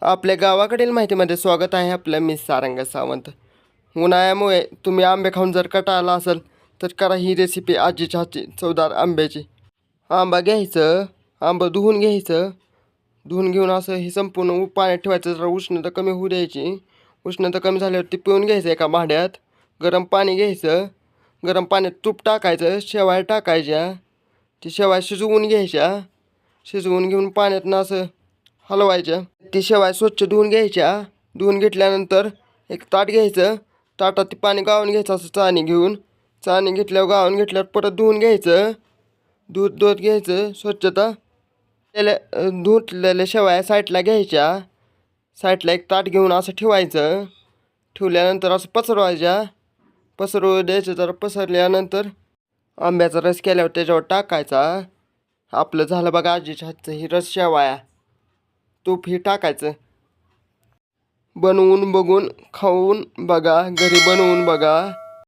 आपल्या गावाकडील माहितीमध्ये स्वागत आहे आपलं. मी सारंग सावंत. उन्हाळ्यामुळे तुम्ही आंबे खाऊन जर कटाळला असेल तर करा ही रेसिपी आजीच्या हातची चवदार आंब्याची. आंबा घ्यायचं आंबं धुवून घ्यायचं. धुवून घेऊन असं हे संपूर्ण उ- पाण्यात ठेवायचं. जरा उष्णता कमी होऊ द्यायची. उष्णता कमी झाल्यावर ती पिऊन घ्यायचं एका भांड्यात. गरम पाणी घ्यायचं. गरम पाण्यात तूप टाकायचं. शेवाळ टाकायच्या. ती शेवाळ शिजवून घ्यायच्या. शिजवून घेऊन पाण्यातनं असं हलवायच्या ती शेवाय स्वच्छ धुवून घ्यायच्या धुवून घेतल्यानंतर एक ताट घ्यायचं. ताटात ते पाणी गाळून घ्यायचं असं चाणी घेऊन. चाणी घेतल्यावर गाळून घेतल्यावर परत धुवून घ्यायचं. दूध दूध घ्यायचं स्वच्छता. त्याला धुतलेल्या शेवाया साईडला घ्यायच्या. साईडला एक ताट घेऊन असं ठेवायचं. ठेवल्यानंतर असं पसरवायच्या. पसरवू द्यायचं जरा पसरल्यानंतर आंब्याचा रस केल्यावर त्याच्यावर टाकायचा. आपलं झालं बघा आजीच्या हातचं ही रस शेवाया. तूप हे टाकायचं. बनवून बघून खाऊन बघा घरी बनवून बघा.